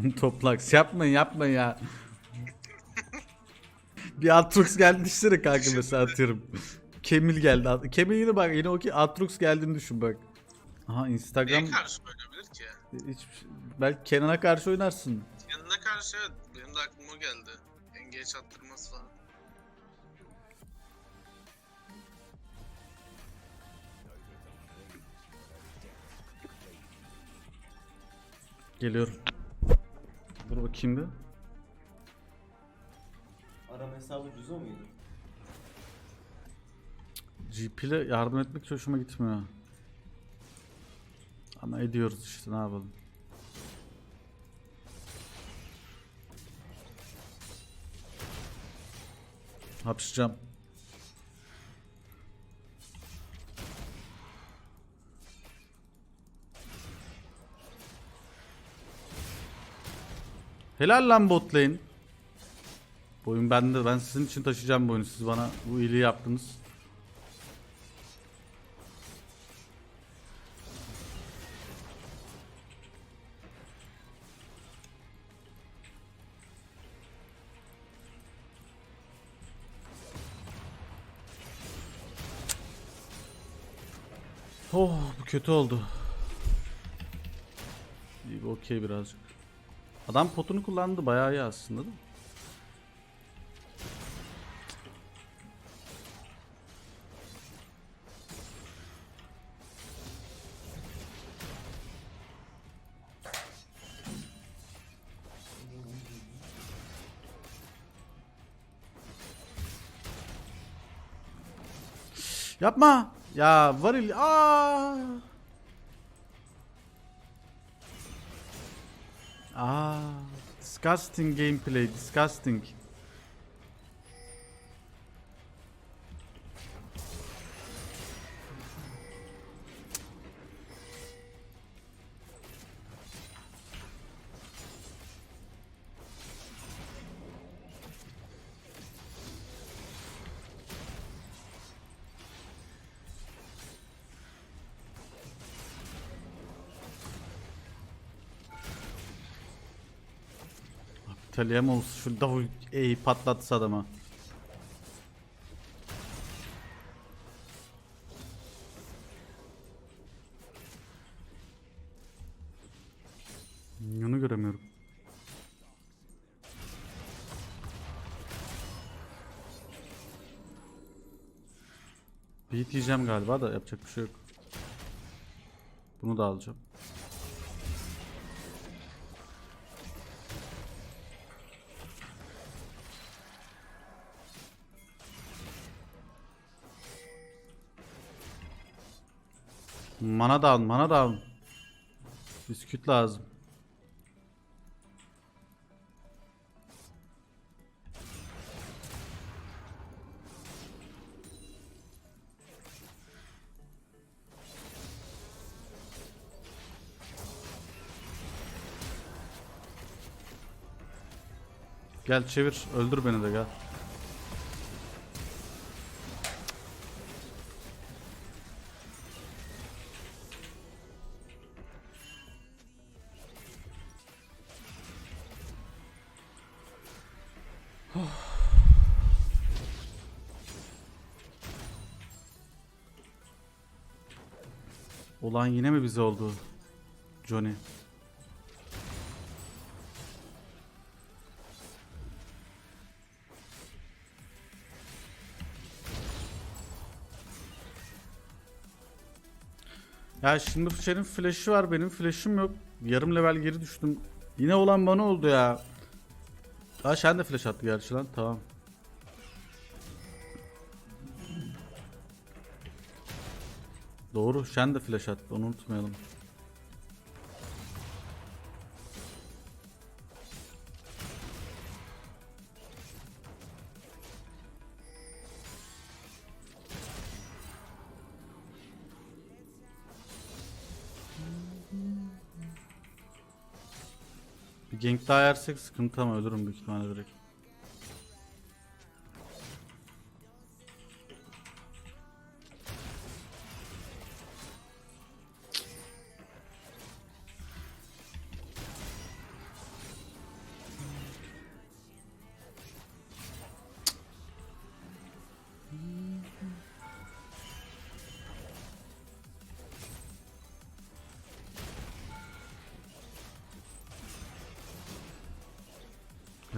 Toplaks yapmayın yapmayın ya. bir Atrox geldi düşünsene kanka mesela atıyorum. Kemil geldi. Kemil yine bak yine o ki Atrox geldiğini düşün bak. Aha Instagram Neye karşı oynayabilir ki? hiçbir şey- belki Kenan'a karşı oynarsın. Yanına karşı evet, benim de aklıma geldi. Engage attırması falan. Geliyorum. Dur bakayım bir. Arama hesabı cüzo muydu? GP ile yardım etmek hiç hoşuma gitmiyor. Ama ediyoruz işte ne yapalım. Hapşıracağım. Helal lan bot lane. Bu oyun bende. Ben sizin için taşıyacağım bu. Siz bana bu iyiliği yaptınız. Oh bu kötü oldu. İyi okey birazcık. Adam potunu kullandı bayağı iyi aslında değil mi? Yapma. Ya varil. Aa. Aa. Disgusting gameplay. Disgusting. Talyamos şu davul E'yi patlatsa adama. Onu göremiyorum. Beat yiyeceğim galiba da yapacak bir şey yok. Bunu da alacağım. Mana down, mana down. Bisküt lazım. Gel çevir, öldür beni de gel. Olan yine mi bize oldu? Johnny. Ya şimdi Fıçer'in flash'ı var benim flash'ım yok. Yarım level geri düştüm. Yine olan bana oldu ya. Aa Shen de flash attı gerçi lan tamam. Doğru Shen de flash attı onu unutmayalım. Daha yersek sıkıntı ama ölürüm büyük ihtimalle direkt.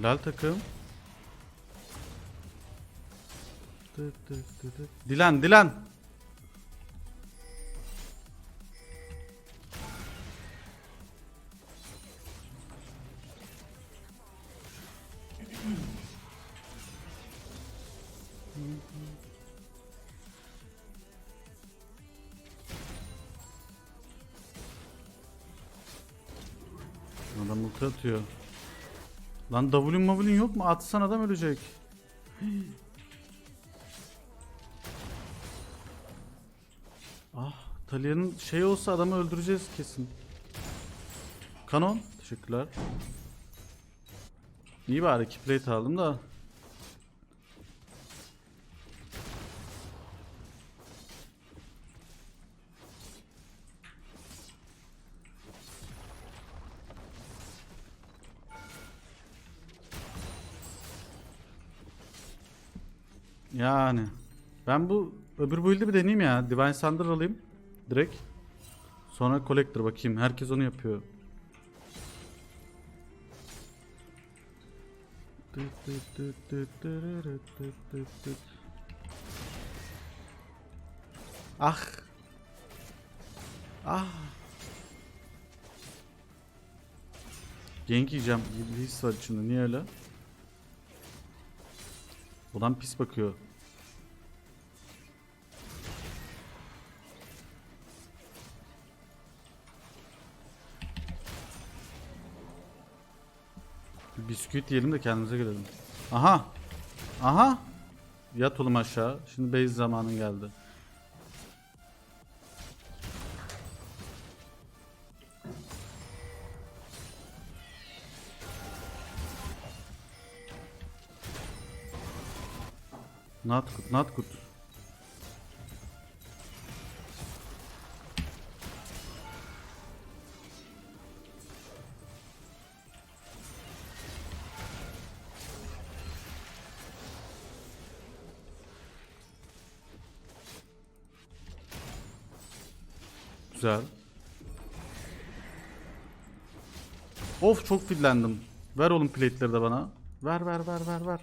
Helal takım. Dilan Dilan. Adam ulti atıyor. Lan W'un mavulun yok mu? Atsan adam ölecek. ah, Talia'nın şey olsa adamı öldüreceğiz kesin. Kanon. Teşekkürler. İyi bari plate aldım da. Yani. Ben bu öbür build'i bir deneyeyim ya. Divine Thunder alayım. Direkt. Sonra Collector bakayım. Herkes onu yapıyor. Ah. Ah. Gank yiyeceğim. Bir his var içinde. Niye öyle? Ulan pis bakıyor. Bir bisküvit yiyelim de kendimize gelelim. Aha. Aha. Yat oğlum aşağı. Şimdi base zamanın geldi. Not good, not good. Güzel. Of çok fillendim. Ver oğlum plate'leri de bana. Ver ver ver ver ver.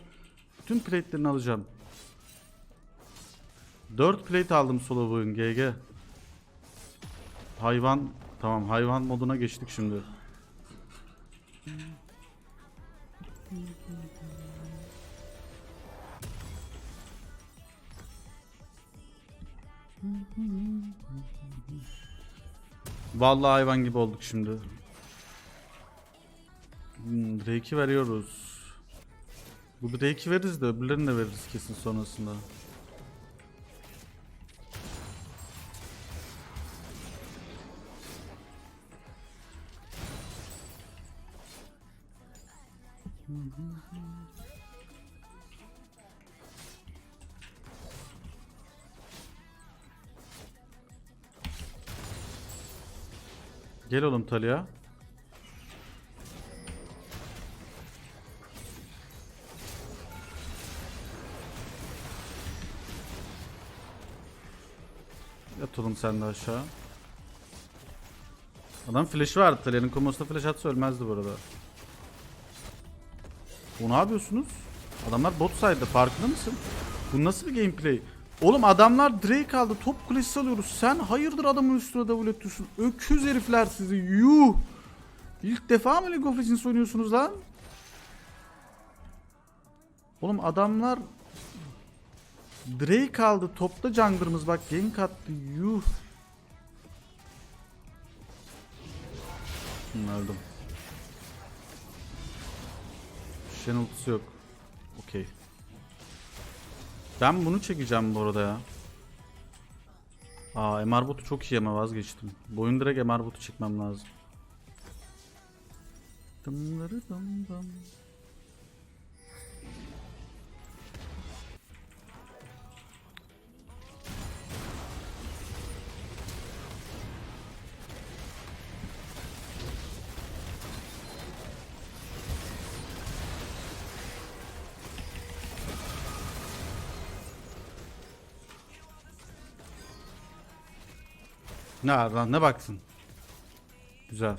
Bütün plate'lerini alacağım. 4 plate aldım bugün GG. Hayvan tamam hayvan moduna geçtik şimdi. Vallahi hayvan gibi olduk şimdi. Hmm, Drake'i veriyoruz. Bu Drake'i veririz de öbürlerini de veririz kesin sonrasında. Gel oğlum Talia. Yat oğlum sen de aşağı. Adam flash'ı vardı Talia'nın komosuna flash atsa ölmezdi bu arada. Bu ne yapıyorsunuz? Adamlar bot side'da farkında mısın? Bu nasıl bir gameplay? Oğlum adamlar Drake aldı top kulesi alıyoruz. Sen hayırdır adamın üstüne double atıyorsun. Öküz herifler sizi yuh. İlk defa mı League of Legends oynuyorsunuz lan? Oğlum adamlar Drake aldı topta jungler'ımız bak gank attı yuh. Öldüm. Ultisi yok. Okey. Ben bunu çekeceğim bu arada ya. Aa MR botu çok iyi ama vazgeçtim. Bu oyun direkt MR botu çekmem lazım. Dımları dım dım. Ne lan ne baktın? Güzel.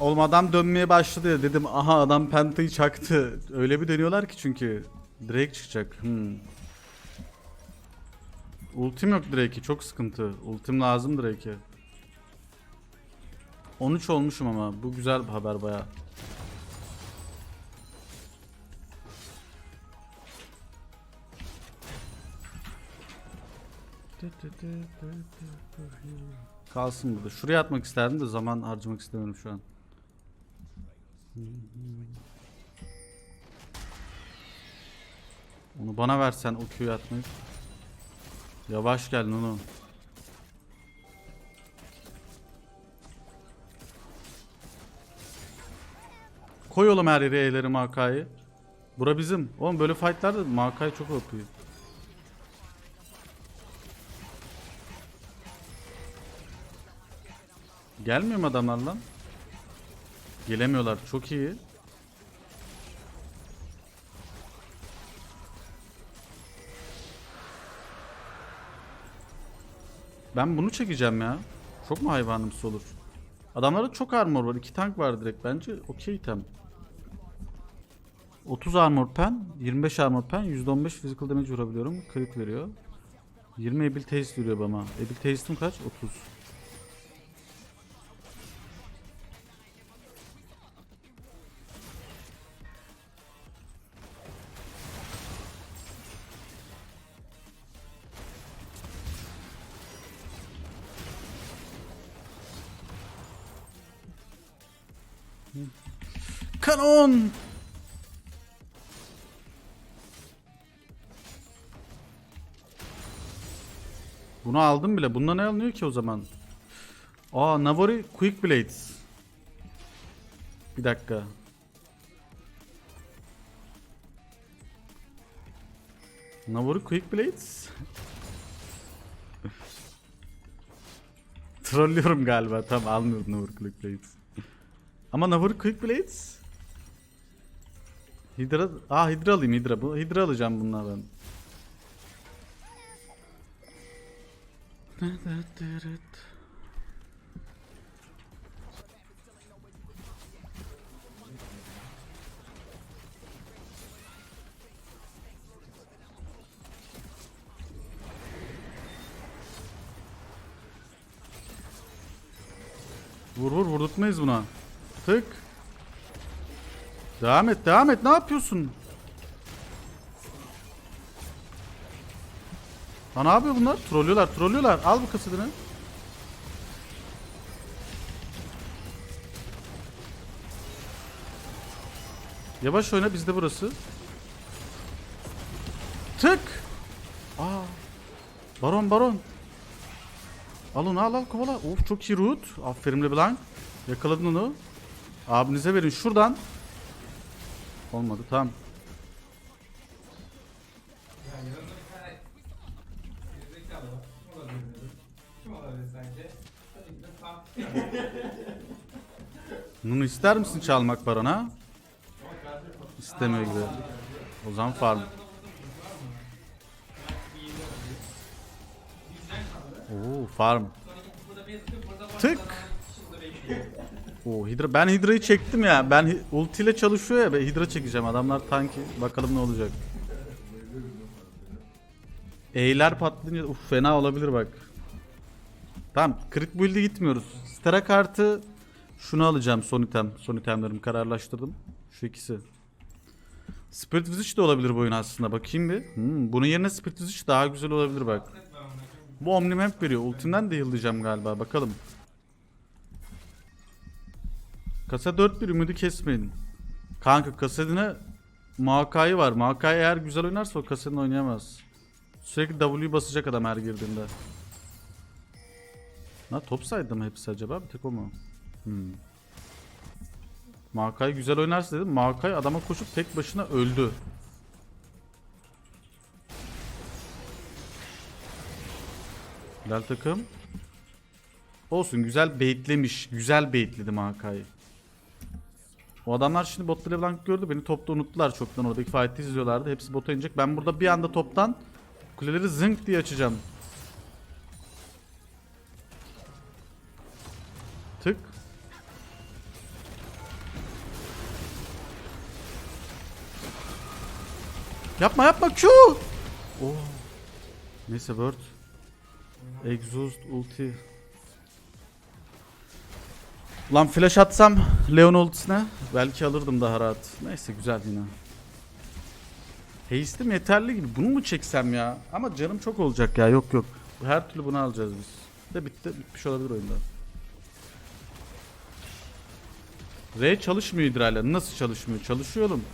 Oğlum adam dönmeye başladı ya dedim aha adam pentayı çaktı. Öyle bir dönüyorlar ki çünkü. Drake çıkacak. Hmm. Ultim yok Drake'e çok sıkıntı. Ultim lazım Drake'e. 13 olmuşum ama bu güzel bir haber baya. Kalsın burada. Şuraya atmak isterdim de zaman harcamak istemiyorum şu an. Onu bana versen o Q'yu atmayı. Yavaş gel onu. Koy oğlum her yere E'leri Maka'yı. Bura bizim. Oğlum böyle fightlarda Maka'yı çok öpüyor. Gelmiyor mu adamlar lan? Gelemiyorlar. Çok iyi. Ben bunu çekeceğim ya. Çok mu hayvanımsı olur? Adamlarda çok armor var. İki tank var direkt. Bence okey item. 30 armor pen, 25 armor pen, %15 physical damage vurabiliyorum. Crit veriyor. 20 ability haste veriyor bana. Ability haste'im kaç? 30. Kanon! Bunu aldım bile. Bunda ne alınıyor ki o zaman? Aa Navari Quick Blades. Bir dakika. Navari Quick Blades. Trollüyorum galiba. Tamam almıyorum Navari Quick Blades. Ama Navari Quick Blades. Hydra... Aa Hydra alayım Hydra. Bu Hydra alacağım bunlardan. Vur vur vurdurtmayız buna. Tık. Devam et devam et ne yapıyorsun? Ha ne yapıyor bunlar? Trollüyorlar trollüyorlar. Al bu kasetini. Yavaş oyna bizde burası. Tık. Aa. Baron baron. Al onu al al kovala. Of çok iyi root. Aferin LeBlanc. Yakaladın onu. Abinize verin şuradan. Olmadı tamam. Bunu ister misin çalmak barona? İstemiyor gibi. O zaman farm. Oo farm. Tık Oo Hydra ben Hydra'yı çektim ya. Ben ultiyle çalışıyor ya. Ben Hydra çekeceğim. Adamlar tanki. Bakalım ne olacak. E'ler patlayınca uf fena olabilir bak. Tamam crit build'e gitmiyoruz. Stara kartı şunu alacağım son item. Son itemlerimi kararlaştırdım. Şu ikisi. Spirit Visage de olabilir bu oyun aslında. Bakayım bir. Hmm, bunun yerine Spirit Visage daha güzel olabilir bak. Bu Omnimap veriyor. Ultimden de yıllayacağım galiba. Bakalım. Kasa 4 bir ümidi kesmeyin. Kanka kasetine Makai var. Makai eğer güzel oynarsa o kasetini oynayamaz. Sürekli W basacak adam her girdiğinde. Ha top saydı mı hepsi acaba? Bir tek o mu? Hmm. Makai güzel oynarsa dedim. Makai adama koşup tek başına öldü. Güzel takım. Olsun güzel baitlemiş. Güzel baitledi Makai. O adamlar şimdi bot Leblanc gördü. Beni topta unuttular çoktan. Oradaki fight'i izliyorlardı. Hepsi bota inecek. Ben burada bir anda toptan kuleleri zınk diye açacağım. Tık. Yapma yapma Q. Oh. Neyse Bird. Exhaust ulti. Lan flash atsam Leon ultisine belki alırdım daha rahat. Neyse güzel yine. Haste'im yeterli gibi. Bunu mu çeksem ya? Ama canım çok olacak ya. Yok yok. Her türlü bunu alacağız biz. De bitti. Bitmiş olabilir oyunda. R çalışmıyor idrarla. Nasıl çalışmıyor? Çalışıyor oğlum.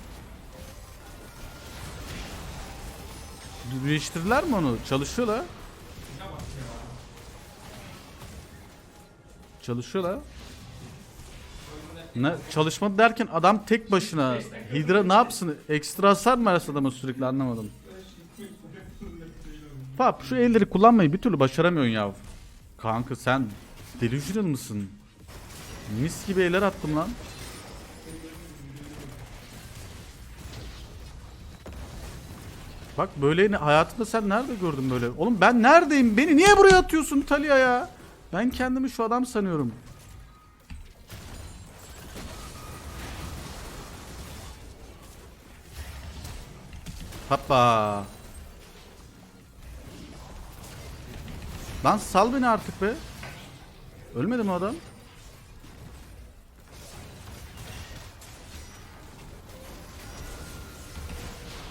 Değiştirdiler mi onu? Çalışıyor la. Çalışıyor la. Ne, çalışmadı derken adam tek başına Hidra ne yapsın? Ekstra hasar mı versin adama sürekli anlamadım. Pap şu elleri kullanmayı bir türlü başaramıyorsun ya. Kanka sen delusional mısın? Mis gibi eller attım lan. Bak böyle hayatında sen nerede gördün böyle? Oğlum ben neredeyim? Beni niye buraya atıyorsun Talia ya? Ben kendimi şu adam sanıyorum. Hoppa. Lan sal beni artık be. Ölmedi mi adam?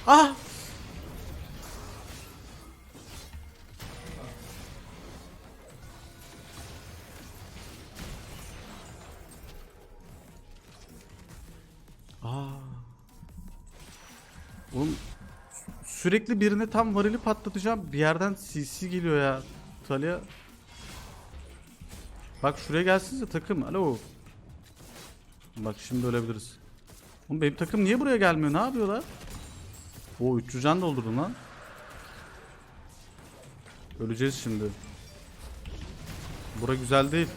Ah! Aa. Oğlum sürekli birine tam varili patlatacağım. Bir yerden CC geliyor ya. Talia. Bak şuraya gelsinize takım. Alo. Bak şimdi ölebiliriz. Oğlum benim takım niye buraya gelmiyor? Ne yapıyorlar? O 300 can doldurdum lan. Öleceğiz şimdi. Bura güzel değil.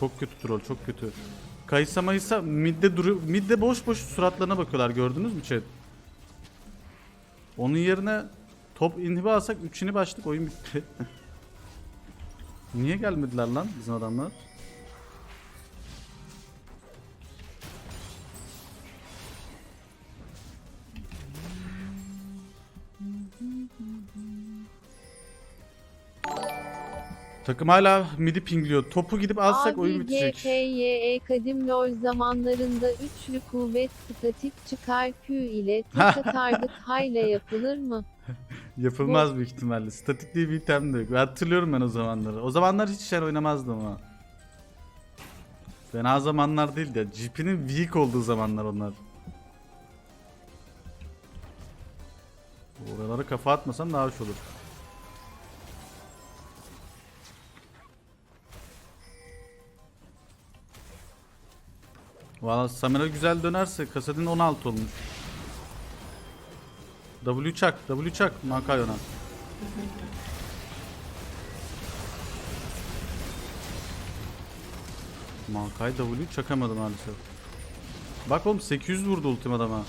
Çok kötü troll, çok kötü. Kayısa mayısa midde duru midde boş boş suratlarına bakıyorlar gördünüz mü chat? Onun yerine top inhibi alsak 3 inhib oyun bitti. Niye gelmediler lan bizim adamlar? Takım hala midi pingliyor. Topu gidip alsak oyun bitecek. GTYE kadim lol zamanlarında üçlü kuvvet statik çıkar Q ile taş atardık hayla yapılır mı? Yapılmaz büyük ihtimalle. Statik diye bir item de yok. Hatırlıyorum ben o zamanları. O zamanlar hiç şey oynamazdım ama. Fena zamanlar değil ya. GP'nin weak olduğu zamanlar onlar. Oralara kafa atmasam daha hoş olur. Valla Samira güzel dönerse Kasadin 16 olmuş. W çak, W çak Makayon'a. Makai W çakamadı maalesef. Bak oğlum 800 vurdu ultim adama.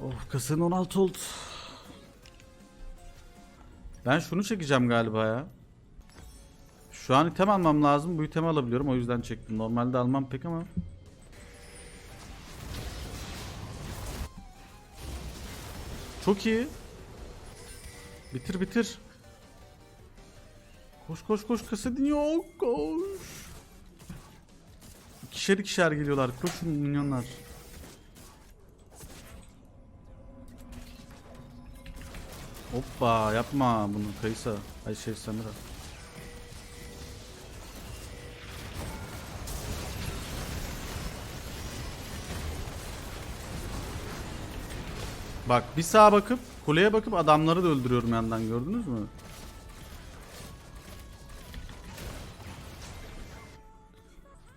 Of kasın 16 oldu. Ben şunu çekeceğim galiba ya. Şu an item almam lazım. Bu itemi alabiliyorum. O yüzden çektim. Normalde almam pek ama. Çok iyi. Bitir bitir. Koş koş koş kasedin yok koş. İkişer ikişer geliyorlar. Koşun minyonlar. Hoppa yapma bunu Kaysa. Ay şey Samira. Bak bir sağa bakıp kuleye bakıp adamları da öldürüyorum yandan gördünüz mü?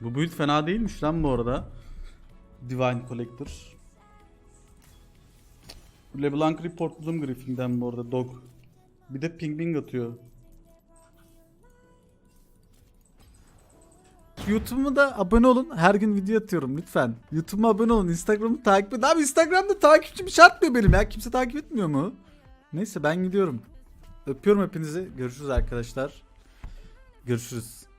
Bu build fena değilmiş lan bu arada. Divine Collector. LeBlanc reportladım Griffin'den bu arada dog. Bir de ping ping atıyor. YouTube'uma da abone olun. Her gün video atıyorum lütfen. YouTube'uma abone olun. Instagram'ı takip edin. Abi Instagram'da takipçim şart mı benim ya? Kimse takip etmiyor mu? Neyse ben gidiyorum. Öpüyorum hepinizi. Görüşürüz arkadaşlar. Görüşürüz.